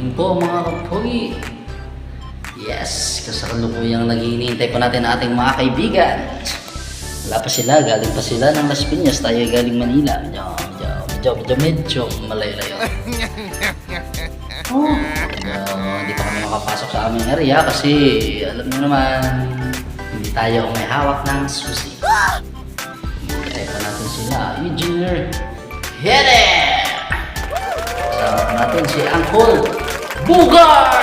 Yun po mga kapogi. Yes, kasalukuyang naghihintay pa natin ating mga kaibigan. Wala pa sila, galing pa sila ng Las Piñas, tayo ay galing Manila. Medyo, medyo, medyo, medyo, medyo malayo-layo. Oh, hindi pa kami makapasok sa aming area kasi alam niyo naman, hindi tayo may hawak ng susi. Hintay pa natin sila. Engineer, it! Kasama natin si Uncle Bugar!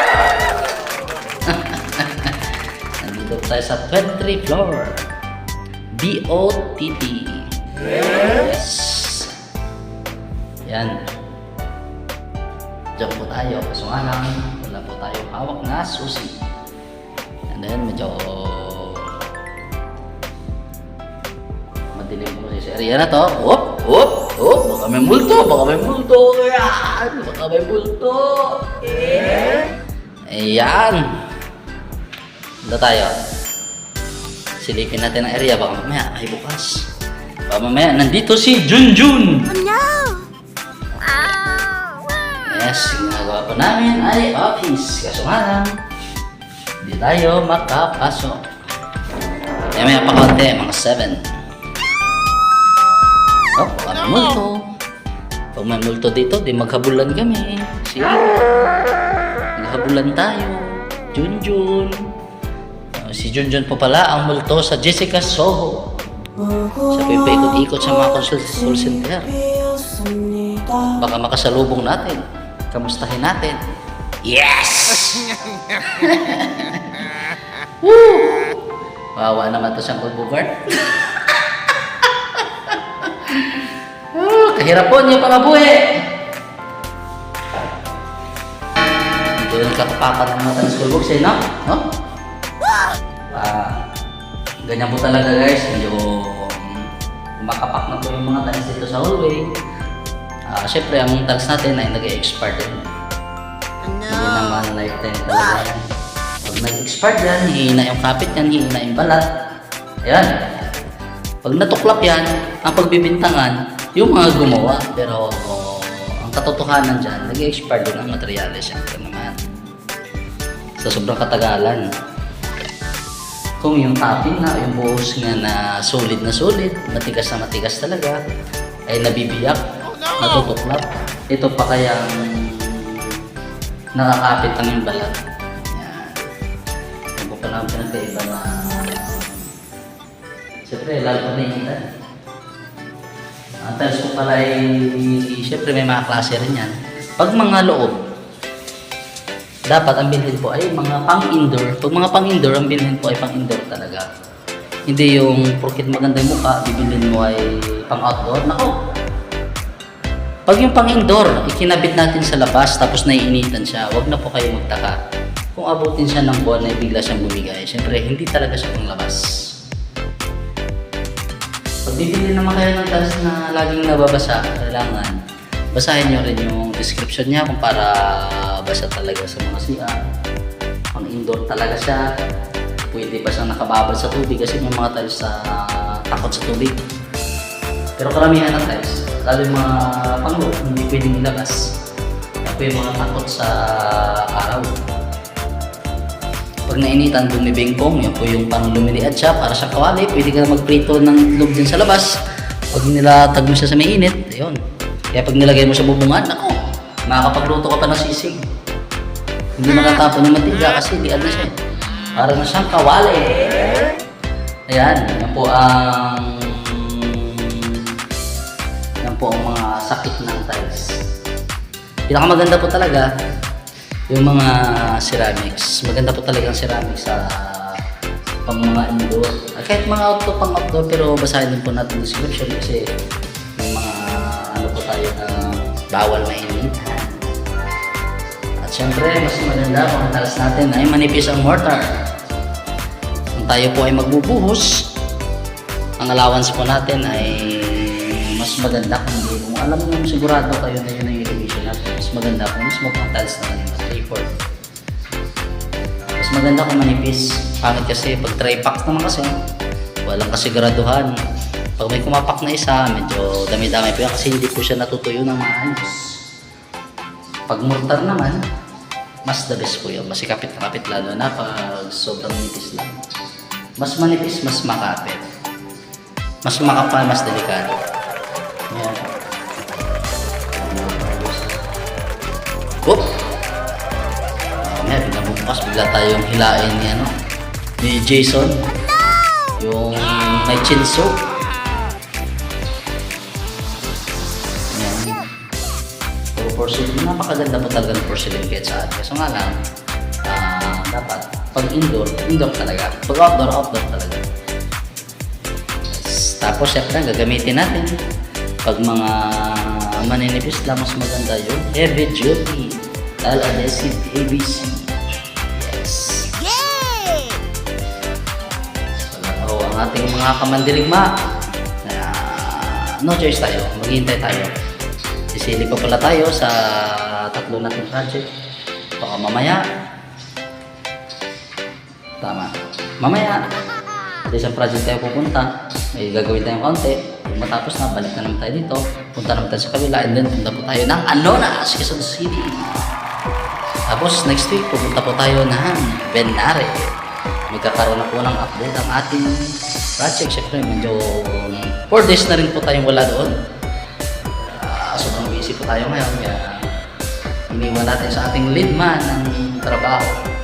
Nandito tayo sa 23 floor. B-O-T-T. Yes. Yan. Diyan po tayo. Kaso nga lang, wala po tayo hawak na susi. And then, medyo madilim po sa area na to. Whoop! Whoop! Whoop! Baka may multo! Baka may multo! Ayan! Baka may multo! Ayan! Dito tayo. Silipin natin ang area. Baka mamaya ay bukas. Baka mamaya nandito si Junjun! Yes, ginagawa po namin ay office. Kaso nga lang, hindi tayo makapasok. Kaya may pa konti, mga 7. Oh, baka may multo. Pag may multo dito, di maghabulan kami. See? Maghabulan tayo. Junjun. Uh, si Junjun po pala ang multo sa Jessica Soho. Siya po yung paikot-ikot sa mga call center. Baka makasalubong natin. Kamustahin natin. Yes! Woo! Wawa naman to siyang Bogart. oh, kahirap po niyo pangabuhi. Ito yung kakapakan ng mga school books eh, no? No? Ah, ganyan po talaga guys. Medyo makapak na po yung mga tiles dito sa hallway. Ah, syempre, ang tags natin ay nag-expire din. Hindi naman lifetime talaga yan. Pag nag-expire yan, hihina yung kapit yan, hihina yung balat. Ayan. Pag natuklap yan, ang pagbibintangan, yung mga gumawa. Pero oh, ang katotohanan dyan, nag-expire din ang materyales. Siyempre naman. Sa sobrang katagalan. Kung yung topping na, yung buhos nga na solid na solid, matigas na matigas talaga, ay nabibiyak, natutuklap. Ito pa kayang nakakapit lang yung balat. Yan. Yung pa lang pinagkaiba na Siyempre, lalo pa naiintan. Ang tiles ko pala ay, siyempre may mga klase rin yan. Pag mga loob, dapat ang bilhin po ay mga pang-indoor. Pag mga pang-indoor, ang bilhin po ay pang-indoor talaga. Hindi yung porkit maganda yung mukha, bibilhin mo ay pang-outdoor. Nako! Pag yung pang-indoor, ikinabit natin sa labas tapos naiinitan siya, wag na po kayo magtaka. Kung abutin siya ng buwan na bigla siyang bumigay, syempre hindi talaga siya pang labas. Bibili naman kayo ng tiles na laging nababasa, kailangan basahin nyo rin yung description niya kung para basa talaga sa mga CR. Pang indoor talaga siya. Pwede pa siyang nakababal sa tubig kasi may mga tiles sa takot sa tubig. Pero karamihan ng tiles, lalo yung mga panglo, hindi pwedeng ilabas. Ako yung mga takot sa araw. Pag nainitan, bumibingkong, yan po yung pang lumiliad siya para sa kawali. Pwede ka na magprito ng itlog din sa labas. Pag nilatag mo siya sa may init, ayun. Kaya pag nilagay mo sa bubungan, ako, makakapagluto ka pa ng sisig. Hindi makatapon ng mantika kasi liad na siya. eh. Para na siyang kawali. Ayan, yan po ang yan po ang mga sakit ng tiles. Pinakamaganda po talaga yung mga ceramics. Maganda po talaga ang ceramics sa pang mga indoor. Ah, Kahit mga outdoor, pang outdoor, pero basahin din po natin yung description kasi may mga ano po tayo na bawal mainitan. At syempre, mas maganda kung tiles natin ay manipis ang mortar. Kung tayo po ay magbubuhos, ang allowance po natin ay mas maganda kung hindi. Kung alam mo sigurado kayo na yun ang elevation natin, mas maganda kung mismo pang tiles na kanina, 3 Mas maganda kung manipis. Pangit kasi pag tri-pack naman kasi, walang kasiguraduhan. Pag may kumapak na isa, medyo dami-dami po yan kasi hindi po siya natutuyo ng maayos. Pag mortar naman, mas the best po yun. Mas kapit na kapit lalo na pag sobrang nipis lang. Mas manipis, mas makapit. Mas makapal, mas delikado. Yan. Oop! Mamaya, bigla bukas, bigla tayong hilain ni ano, ni Jason. Yung may chinso. Yan. Puro porcelain. Napakaganda po talaga ng porcelain kahit saan. Kaso nga lang, ah, dapat pag indoor, indoor talaga. Pag outdoor, outdoor talaga. Tapos syempre, gagamitin natin. Pag mga maninipis lang, mas maganda yung heavy duty. Dahil adhesive ABC. Yes. Yay! So, ang ating mga kamandirigma, na no choice tayo, maghihintay tayo. Sisili pa pala tayo sa tatlo nating project. Baka mamaya, tama, mamaya, sa isang project tayo pupunta, may gagawin tayong konti. Matapos na, balik na naman tayo dito. Punta naman tayo sa kabila, and then punta po tayo ng Anonas, Quezon City. Tapos next week, pupunta po tayo ng Benare. Magkakaroon na po ng update ang ating project. Siyempre, medyo 4 days na rin po tayong wala doon. Ah, sobrang busy po tayo ngayon. Kaya iniwan natin sa ating lead man ng trabaho.